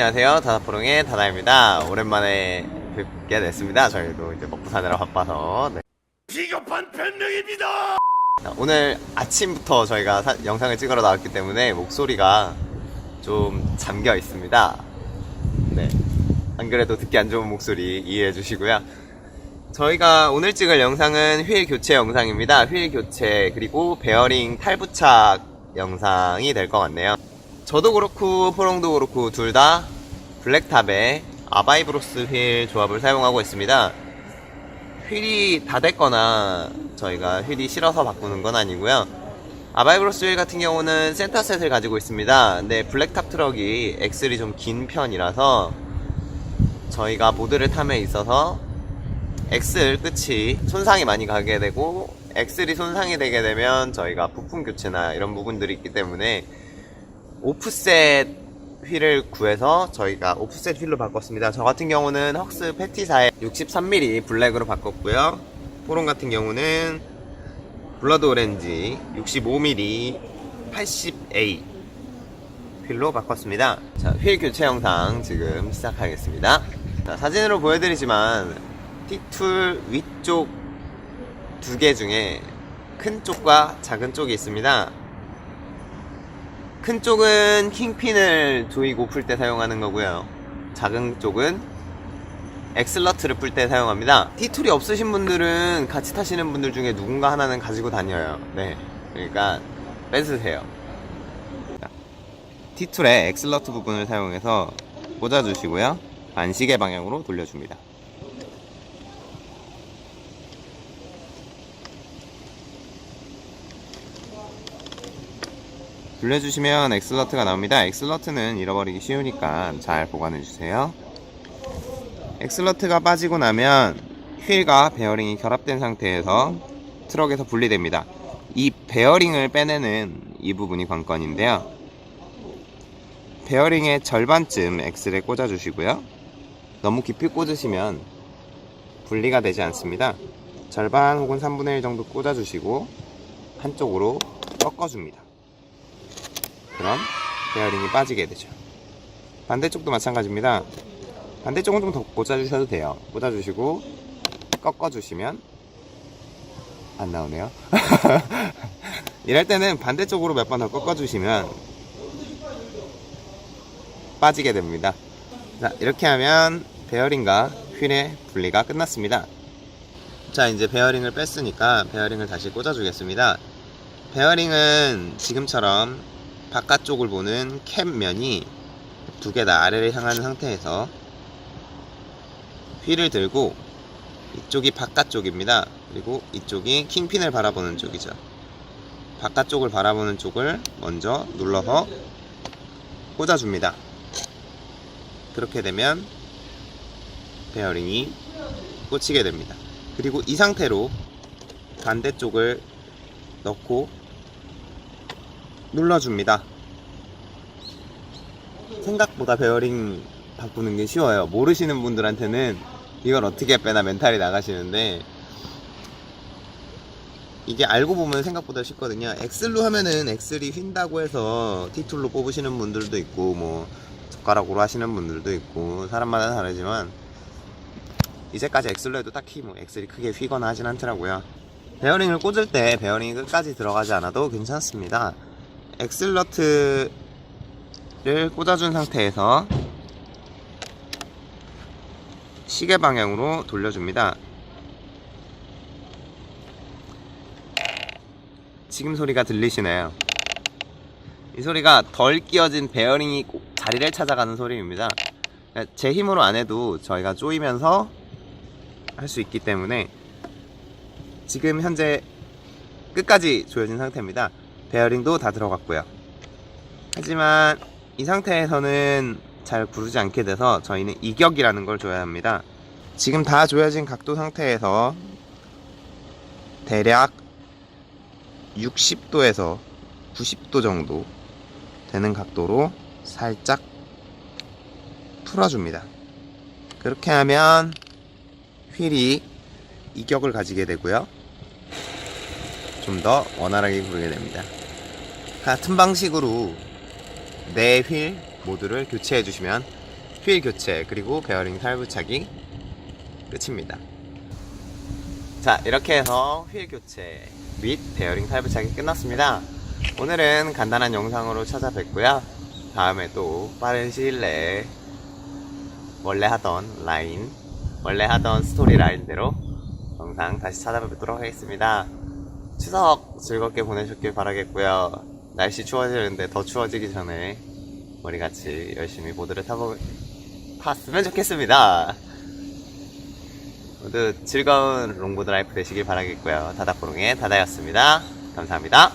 안녕하세요. 다다포롱의 다다입니다. 오랜만에 뵙게 됐습니다. 저희도 이제 먹고 사느라 바빠서. 네. 비겁한 변명입니다. 자, 오늘 아침부터 저희가 사- 영상을 찍으러 나왔기 때문에 목소리가 좀 잠겨 있습니다. 네. 안 그래도 듣기 안 좋은 목소리 이해해 주시고요. 저희가 오늘 찍을 영상은 휠 교체 영상입니다. 휠 교체 그리고 베어링 탈부착 영상이 될 것 같네요. 저도 그렇고 포롱도 그렇고 둘 다 블랙탑에 아바이브로스 휠 조합을 사용하고 있습니다. 휠이 다 됐거나 저희가 휠이 싫어서 바꾸는 건 아니고요. 아바이브로스 휠 같은 경우는 센터셋을 가지고 있습니다. 근데 블랙탑 트럭이 엑셀이 좀 긴 편이라서 저희가 보드를 탐에 있어서 엑셀 끝이 손상이 많이 가게 되고 엑셀이 손상이 되게 되면 저희가 부품 교체나 이런 부분들이 있기 때문에 오프셋 휠을 구해서 저희가 오프셋 휠로 바꿨습니다. 저 같은 경우는 헉스 패티사의 63mm 블랙으로 바꿨고요. 포론 같은 경우는 블러드 오렌지 65mm 80A 휠로 바꿨습니다. 자, 휠 교체 영상 지금 시작하겠습니다. 자, 사진으로 보여드리지만 T2 위쪽 두 개 중에 큰 쪽과 작은 쪽이 있습니다. 큰 쪽은 킹핀을 조이고 풀 때 사용하는 거고요. 작은 쪽은 엑슬러트를 풀 때 사용합니다. T2이 없으신 분들은 같이 타시는 분들 중에 누군가 하나는 가지고 다녀요. 네. 그러니까 뺏으세요. T2의 엑슬러트 부분을 사용해서 꽂아주시고요. 반시계 방향으로 돌려줍니다. 돌려주시면 엑슬러트가 나옵니다. 엑슬러트는 잃어버리기 쉬우니까 잘 보관해주세요. 엑슬러트가 빠지고 나면 휠과 베어링이 결합된 상태에서 트럭에서 분리됩니다. 이 베어링을 빼내는 이 부분이 관건인데요. 베어링의 절반쯤 엑슬에 꽂아주시고요. 너무 깊이 꽂으시면 분리가 되지 않습니다. 절반 혹은 3분의 1 정도 꽂아주시고 한쪽으로 꺾어줍니다. 그럼 베어링이 빠지게 되죠. 반대쪽도 마찬가지입니다. 반대쪽은 좀 더 꽂아주셔도 돼요. 꽂아주시고 꺾어주시면 안 나오네요. 이럴 때는 반대쪽으로 몇 번 더 꺾어주시면 빠지게 됩니다. 자, 이렇게 하면 베어링과 휠의 분리가 끝났습니다. 자, 이제 베어링을 뺐으니까 베어링을 다시 꽂아주겠습니다. 베어링은 지금처럼 바깥쪽을 보는 캡면이 두 개 다 아래를 향하는 상태에서 휠을 들고 이쪽이 바깥쪽입니다. 그리고 이쪽이 킹핀을 바라보는 쪽이죠. 바깥쪽을 바라보는 쪽을 먼저 눌러서 꽂아줍니다. 그렇게 되면 베어링이 꽂히게 됩니다. 그리고 이 상태로 반대쪽을 넣고 눌러줍니다. 생각보다 베어링 바꾸는 게 쉬워요. 모르시는 분들한테는 이걸 어떻게 빼나 멘탈이 나가시는데 이게 알고 보면 생각보다 쉽거든요. 엑셀로 하면은 엑셀이 휜다고 해서 T2로 뽑으시는 분들도 있고 뭐 젓가락으로 하시는 분들도 있고 사람마다 다르지만 이제까지 엑셀로 해도 딱히 뭐 엑셀이 크게 휘거나 하진 않더라고요. 베어링을 꽂을 때 베어링이 끝까지 들어가지 않아도 괜찮습니다. 엑슬러트를 꽂아준 상태에서 시계 방향으로 돌려줍니다. 지금 소리가 들리시나요? 이 소리가 덜 끼어진 베어링이 꼭 자리를 찾아가는 소리입니다. 제 힘으로 안 해도 저희가 조이면서 할 수 있기 때문에 지금 현재 끝까지 조여진 상태입니다. 베어링도 다 들어갔고요. 하지만 이 상태에서는 잘 구르지 않게 돼서 저희는 이격이라는 걸 줘야 합니다. 지금 다 조여진 각도 상태에서 대략 60도에서 90도 정도 되는 각도로 살짝 풀어줍니다. 그렇게 하면 휠이 이격을 가지게 되고요. 좀 더 원활하게 구르게 됩니다. 같은 방식으로 내휠 모두를 교체해 주시면 휠 교체 그리고 베어링 탈부착이 끝입니다. 자 이렇게 해서 휠 교체 및 베어링 탈부착이 끝났습니다. 오늘은 간단한 영상으로 찾아뵙고요. 다음에 또 빠른 시일 내에 원래 하던 라인, 원래 하던 스토리 라인대로 영상 다시 찾아뵙도록 하겠습니다. 추석 즐겁게 보내셨길 바라겠고요. 날씨 추워지는데 더 추워지기 전에 우리 같이 열심히 보드를 타보, 탔으면 좋겠습니다. 모두 즐거운 롱보드 라이프 되시길 바라겠고요. 다다포롱의 다다였습니다. 감사합니다.